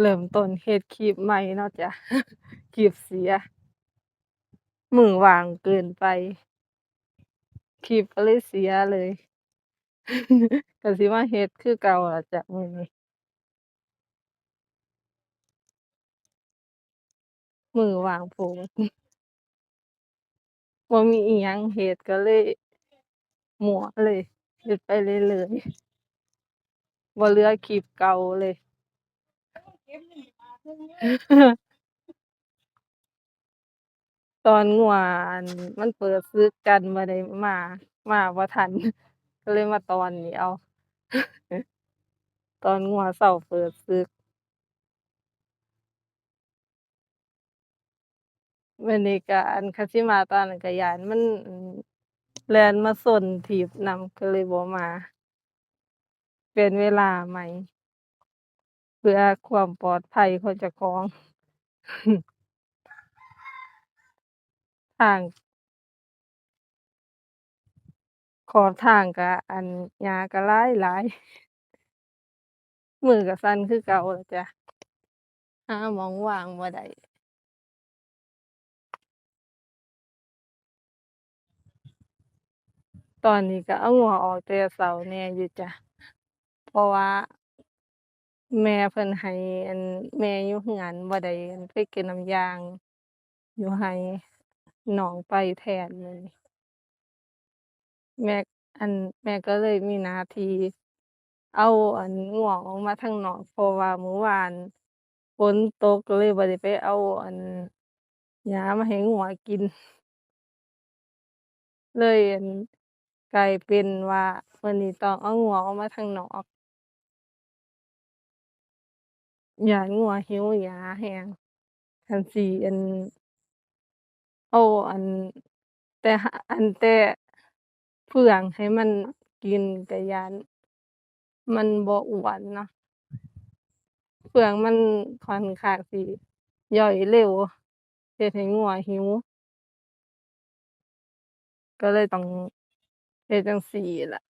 เริ่มต้นเฮ็ดคลิปใหม่เนาะจ้ะ คลิปเสีย มือวางเกินไป คลิปก็เลยเสียเลย ก็สิมาเฮ็ดคือเก่าล่ะจ้ะมื้อนี้มือวางโพดบ่มีอิหยังเฮ็ดก็เลยหมัวเลยเฮ็ดไปเรื่อยๆบ่เหลือคลิปเก่าเลย ตอนงัวอั่นมันเปิดศึกกันบ่ได้มา มาบ่ทัน ก็เลยมาตอนนี้เอา ตอนงัวเช้าเปิดศึก มื้อนี้ก็ อั่น คันสิมาตอนนั้นก็ย้านมันอือแล่นมาชนถีบนำ ก็เลยบ่มา เปลี่ยนเวลาใหม่ พื่อความปลอดภัยของเจ้าของทางขอบทางก็อั่นหญ้าก็หลายหลายมือก็สั่นคือเก่าล่ะจ้ะหามองว่างบ่ได้ตอนนี้ก็เอางัวออกแต่เช้าแหน่อยู่จ้ะ เพราะว่า แม่เพิ่นให้อันแม่อยู่เรือนบ่ได้อันไปเก็บน้ำยาง อยู่ไร่น้องไปแทนมื้อนี้แม่ อั่น แม่ก็เลยมีหน้าที่เอา อั่นงัวออกมาทางนอก เพราะว่าเมื้อวานฝนตกก็เลยบ่ได้ไปเอา อั่น หญ้ามาให้งัวกิน เลย อั่น กลายเป็นว่ามื้อนี้ต้องเอางัวออกมาข้างนอก ยานงัวหิวหญ้าแรงคันสิอั่นเอาอั่นแต่อันแต่เฟื่องให้มันกินก็ย้าน มันบ่อ้วนเนาะเฟื่องมันค่อนข้างสิย่อยเร็วเฮ็ดให้งัวหิว ก็เลยต้องเฮ็ดจังซี้ล่ะ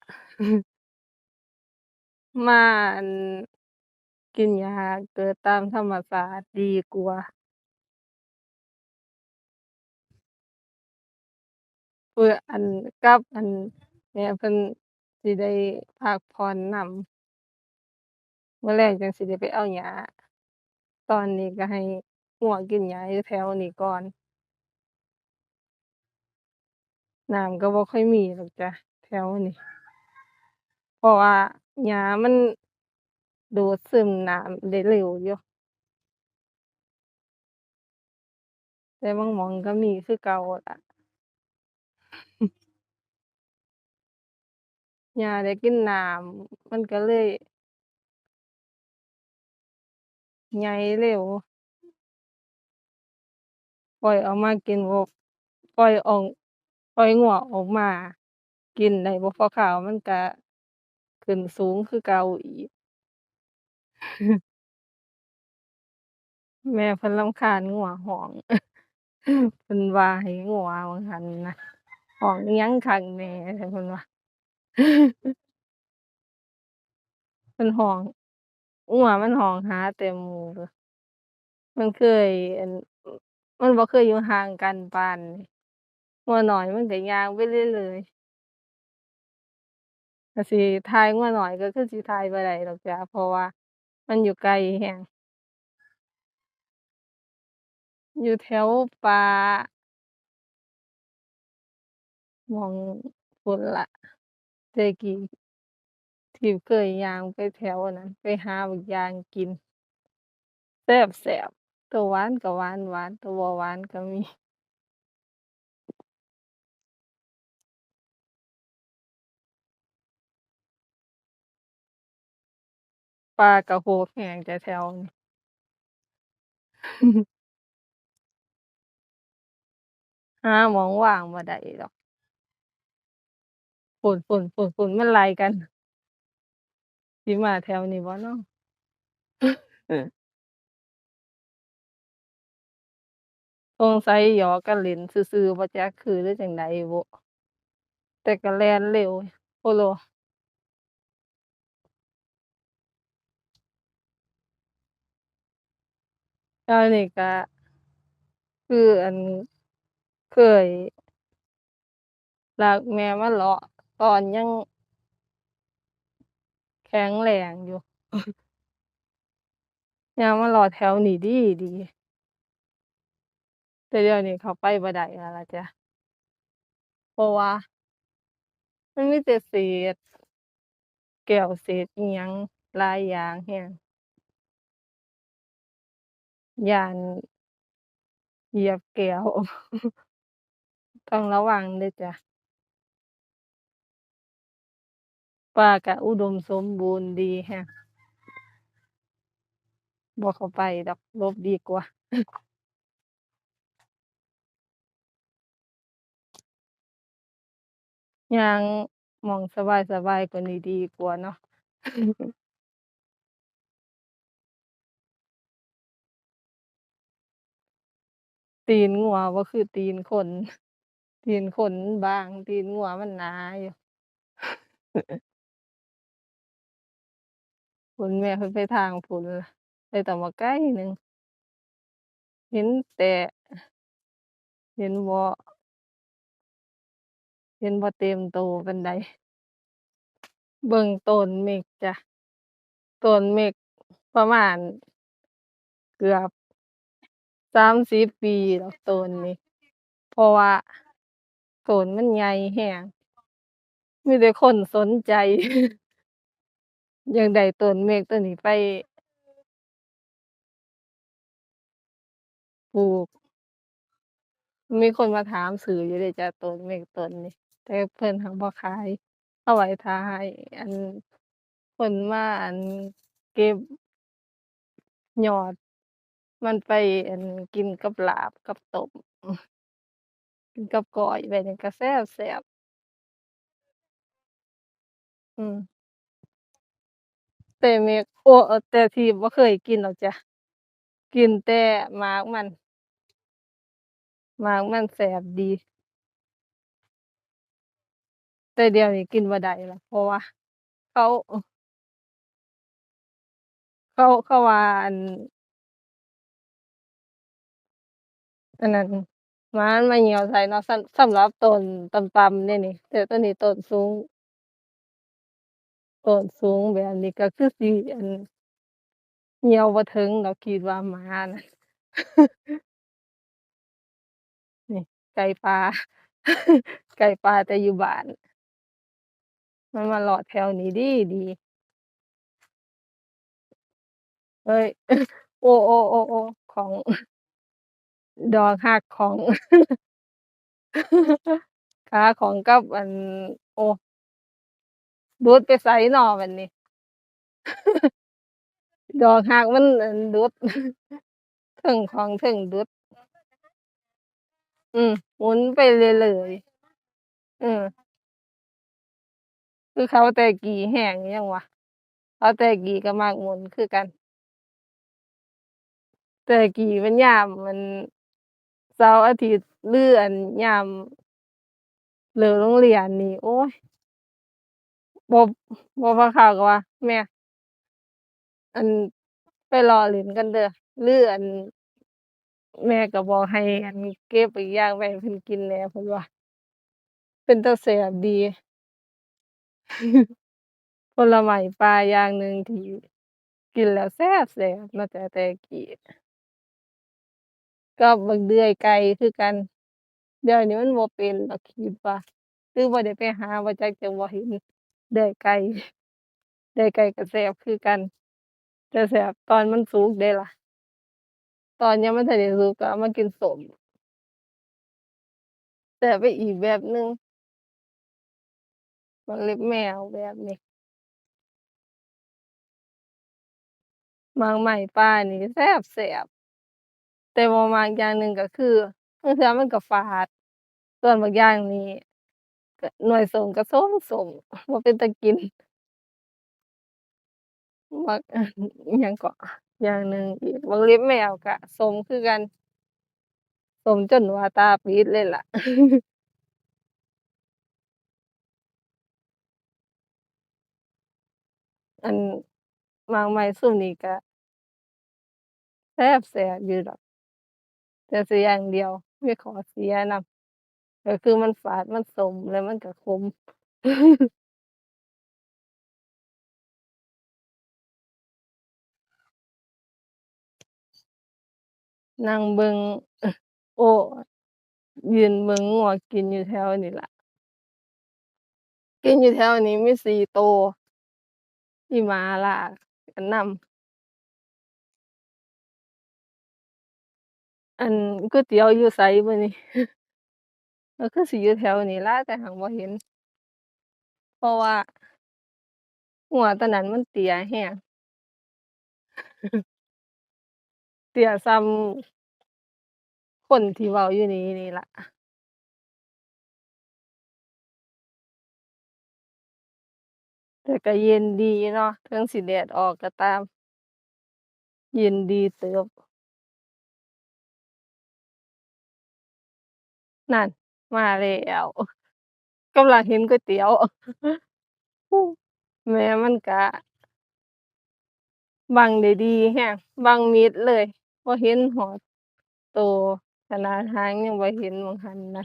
มาอัน กินหญ้าเกิดตามธรรมชาสติดีกว่า เพื่ออันกับอั่นแม่เพิ่นสิได้พักผ่อนนำมื้อแลงจั่งสิได้ไปเอาหญ้าตอนนี้ก็ให้งัวกินหญ้าอยู่แถวนี้ก่อนน้ำก็บ่ค่อยมีดอกจ้ะแถวนี้เพราะว่าหญ้ามัน ดูดซึมน้ำได้เร็วอยู่แต่บางมองก็มีคือเก่าล่ะหญ้าได้กินน้ำมันก็เลยใหญ่เร็ว ปล่อยออกมากินบ่ปล่อยออกปล่อยงัวออกมา กินได้บ่พอคราวมันก็ขึ้นสูงคือเก่าอีก แม่เพิ่นรำคาญงัวร้อง เพิ่นว่าให้งัวว่าซั่นนะ ร้องอิหยังคักแหน่เพิ่นว่า เพิ่นร้อง งัวมันร้องหาแต่หมู่มันเคย อั่น มันบ่เคยอยู่ห่างกันปานนี้ งัวน้อยมันก็ย่างไปเรื่อยๆถ้าสิถ่ายงัวน้อย ก็คือสิถ่ายบ่ได้ดอกจ้ะ เพราะว่า มันอยู่ไกลแรงอยู่แถวป่ามองพู้นละแต่กี้ที่เคยยางไปแถวนั้นไปหาบักยางกินแซ่บๆตัวหวานก็หวานๆตัวบ่หวานก็มี ป่ากะโหกแรงจ้ะแถวนี้ หาหม้องว่างบ่ได้ดอกพู้นๆๆๆมันไล่กันสิมาแถวนี้บ่เนาะ สงสัยหยอกกันเล่นซื่อๆบ่จักคือหรือจั่งใดบุแต่ก็แล่นเร็วโพโล ตอนนี้ก็คืออันเคยลักแม่มาเลาะตอนยังแข็งแรงอยู่ย่างมาเลาะแถวนี้ดีดีแต่เดี๋ยวนี้เข้าไปบ่ได้แล้วล่ะจ้ะเพราะว่า มันมีแต่เศษแก้วเศษอิหยังหลายอย่างแรง ยานเหยียบแก้ว ต้องระวังเด้อจ้ะ ป่าก็อุดมสมบูรณ์ดีแรงบ่เข้าไปดอก หลบดีกว่า ย่างหม้องสบายๆกว่านี้ดีกว่าเนาะ ตีนงัวบ่าคือตีนคน ตีนคนบาง ตีนงัวมันหนาอยู่ขนแม่เพิ่นไปทางพู้นล่ะไปตั้งบักไกหนึ่งเห็นแต่เห็นบ่เห็นบ่เต็มโตปานใดเบิ่งต้นเมกจ้ะต้นเมกประมาณ เกือบ 30ปีแล้วต้นนี้เพราะว่าต้นมันใหญ่แรงมีแต่คนสนใจ อยากได้ต้นเม็กต้นนี้ไปปลูก มีคนมาถามซื้ออยู่เดะจ้ะต้นเม็กต้นนี้ แต่เพิ่นหั้นบ่ขาย เอาไว้ทาให้อันคนมาอันเก็บยอด มันไปอันกินกับลาบกับต้ม กินกับก้อยแบบนี้ก็แซ่บๆอืม แต่เมก โอ้แต่ที่บ่เคยกินดอกจ้ะ กินแต่หมากมัน หมากมันแซ่บดี แต่เดี๋ยวนี้กินบ่ได้แล้ว เพราะว่าเขา เขา เขาว่า อั่น อันนั้นมามันมาเหี่ยวใส่เนาะสำสำหรับต้นต่ำๆเดะนี่แต่ต้นนี้ต้นสูงต้นสูงแบบนี้ก็คือสิอันเหี่ยวบ่ถึงดอกคิดว่าหมานะนี่ไก่ป่าไก่ป่าแต่อยู่บ้าน มันมาเลาะแถวนี้ดีดีเฮ้ย โอ้ๆๆๆของ ดอกรักของ ขาของกับอัน โอ้หลุดไปไสน้อบัดนี้ ดอกรักมันอั่นหลุดเทิงของเทิงหลุดอืมหมุนไปเรื่อยๆเออคือเขาแต่กี้แรงยังวะเขาแต่กี้ก็มักหมุนคือกัน แต่กี้มันยามอั่น เสาร์อาทิตย์หรืออั่นยามเลิกโรงเรียนนี่ โอ๊ยบ่บ่พาข้าวก็ว่า แม่ อันไปเลาะเล่นกันเด้อหรืออั่นแม่ก็บอกให้อันเก็บบักอย่างไว้เพิ่นกินแหน่เพิ่นว่า เป็นตาแซ่บดี ผลไม้ป่าอย่างหนึ่งที่กินแล้วแซ่บๆเนาะจ้ะแต่กี้ กับบักเดื่อยไก่คือกัน เดี๋ยวนี้มันบ่เป็นดอกคิดว่า หรือบ่ได้ไปหาบ่จักจังบ่เห็นเดื่อยไก่ เดื่อยไก่ก็แซ่บคือกัน แต่แซ่บตอนมันสุกเดะล่ะ ตอนยังบ่ทันได้สุกก็เอามากินส้ม แซ่บไปอีกแบบหนึ่งบักเล็บแมวแบบนี้ หมากไม้ป่านี่แซ่บ แต่บ่มักอย่างหนึ่งก็คือลางเทื่อมันก็ฝาด ส่วนบักอย่างนี่ก็หน่วยส้มก็ส้มๆบ่เป็นตากิน มัก อิหยังเกาะ อย่างหนึ่งอีก บักเล็บแมวก็ส้มคือกัน ส้มจนว่าตาปิดเลยล่ะอั่น หมากไม้ซุมนี้ก็ แซ่บๆอยู่ดอก แต่เสียอย่างเดียวมีข้อเสียนำก็คือมันฝาดมันสมแล้วมันก็ขมนั่งเบิงโอ้ยืนเบิงงัวกินอยู่แถวนี้ล่ะ กินอยู่แถวนี้มี4โตวมีหมาล่ากันนำ อันก๋วยเตี๋ยวอยู่ไสมื้อนี้ก็คือสิอยู่แถวนี้ล่ะ แต่หั้นบ่เห็น เพราะว่างัวตัวนั้นมันเตี้ยแรงเตี้ยส่ำคนที่เว้าอยู่นี่นี่ล่ะแต่ก็เย็นดีเนาะ ถึงสิแดดออกก็ตาม เย็นดีเติบ นั่น มาแล้ว กำลังเห็นก๋วยเตี๋ยว แม่มันก็บังได้ดีแรงบังมิดเลยบ่เห็นฮอดโตขนาดหางยังบ่เห็นหม้องหันนะ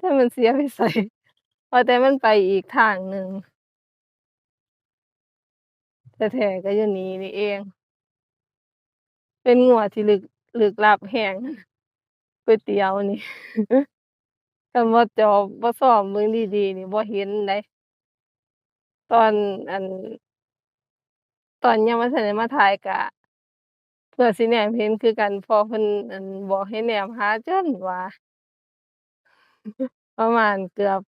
จักมันเสียไปไสว่าแต่มันไปอีกทางหนึ่งแต่แท้ก็อยู่นี่นี่เอง เป็นงัวที่ลึกลึกลับแรง ก๋วยเตี๋ยวนี่ คันบ่จอบ่ส่องเบิ่งดีๆนี่บ่เห็นเดะตอน อันตอนยังบ่ทันได้มาถ่ายก็เพื่อสิแนมเห็นคือกันพราะเพิ่น อันบอกให้แนมหาจนว่า ประมาณเกือบ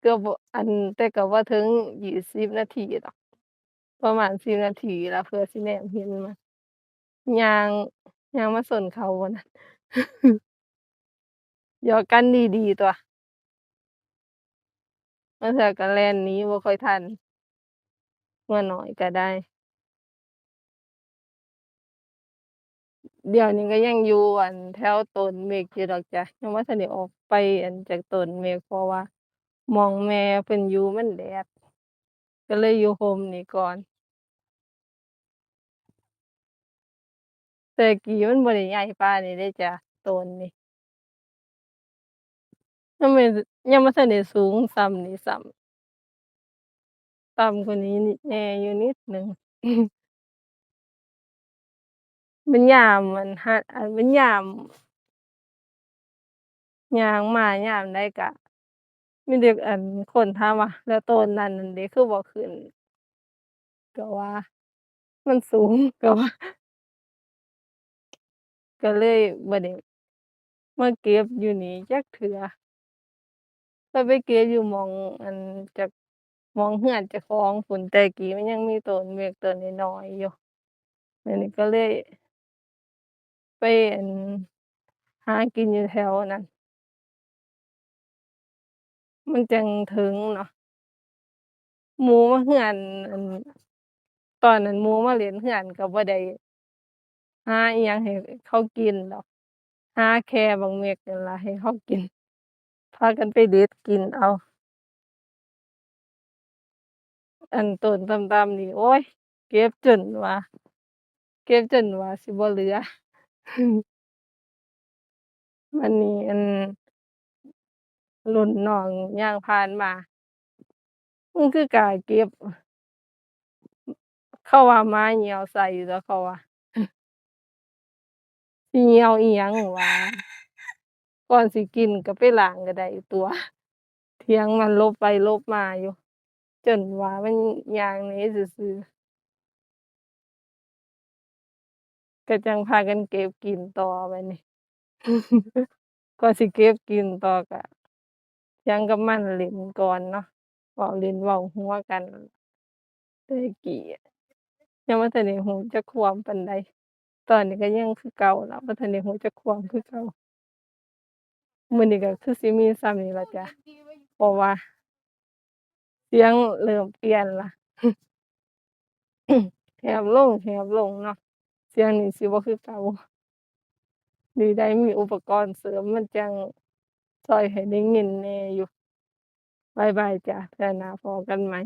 เกือบบ่ อันแต่ก็บ่ถึง20นาทีดอก ประมาณ10นาทีล่ะ เพื่อสิแนมเห็นมัน ยางยางมาสนเขาบ่นั่นหยอกกันดีๆตัวบาเทื่อก็แลนนี้บ่ค่อยทันงัวน้อยก็ได้ เดี๋ยวนี้ก็ยังอยู่อันแถวต้นเมกอยู่ดอกจ้ะยังบ่ทันได้ออกไปอันจากต้นเมกเพราะว่า มองแม่เพิ่นอยู่มันแดดก็เลยอยู่ร่มนี้ก่อน แต่กี้มันบ่ได้ใหญ่ปานนี้เดะจ้ะต้นนี้ยังไม่ยังบ่ทันได้สูงส่ำนี้ซ้ำต่ำกว่านี้นิแหน่อยู่นิดหนึ่งมันยามอันหอันมันยามยางมายามใดก็มีแต่อั่นคนถามว่าแล้วต้นนั้นนั่นเดะคือบ่ขึ้นก็ว่า มันสูงก็ว่า ก็เลยบ่ได้มาเก็บอยู่นี่จักเทื่อแต่ไปเก็บอยู่หม้อง อันจัก หม้องเรือนเจ้าของพู้น แต่กี้มันยังมีต้นเมกต้นน้อยอยู่มื้อนี้ก็เลย ไป อั่น หากินอยู่แถวนั้น มันจั่งถึงเนาะ หมู่มาเรือน อั่น ตอนนั้นหมู่มาเล่นเรือนก็บ่ได้ หาอิหยังให้เขากินดอก หาแค่บักเม็กนั่นล่ะให้เขากิน พากันไปเด็ดกินเอา อันต้นต่ำๆนี่ โอ๊ยเก็บจนว่า เก็บจนว่าสิบ่เหลือ วันนี้อันรุ่นน้องย่างผ่านมามึงคือกล้าเก็บ เขาว่าหมาเหี่ยวใส่อยู่ตั่วเขาว่า เหี่ยวอิหยังว่าก่อนสิกินก็ไปล้างก็ได้ตัวเถียงมันลบไปลบมาอยู่ จนว่ามันย่างนีซื่อๆก็จังพากันเก็บกินต่อบัดนี้กว่าสิเก็บกินต่อก็เถียงกับมันเล่นก่อนเนาะเว้าเล่นเว้าหัวกันแต่กี้ยังบ่ทันได้รู้จักความปานใด ตอนนี้ก็ยังคือเก่าล่ะ บ่ทันได้รู้จักความคือเก่า มื้อนี้ก็คือสิมีส่ำนี้ล่ะจ้ะ เพราะว่า เสียงเริ่มเปลี่ยนล่ะ แหบลงๆเนาะ เสียงนี่สิบ่คือเก่า ดีได้มีอุปกรณ์เสริมมันจั่งช่วยให้ได้ยินแหน่อยู่ บ๊ายบายจ้ะ เทื่อหน้าพ้อกันใหม่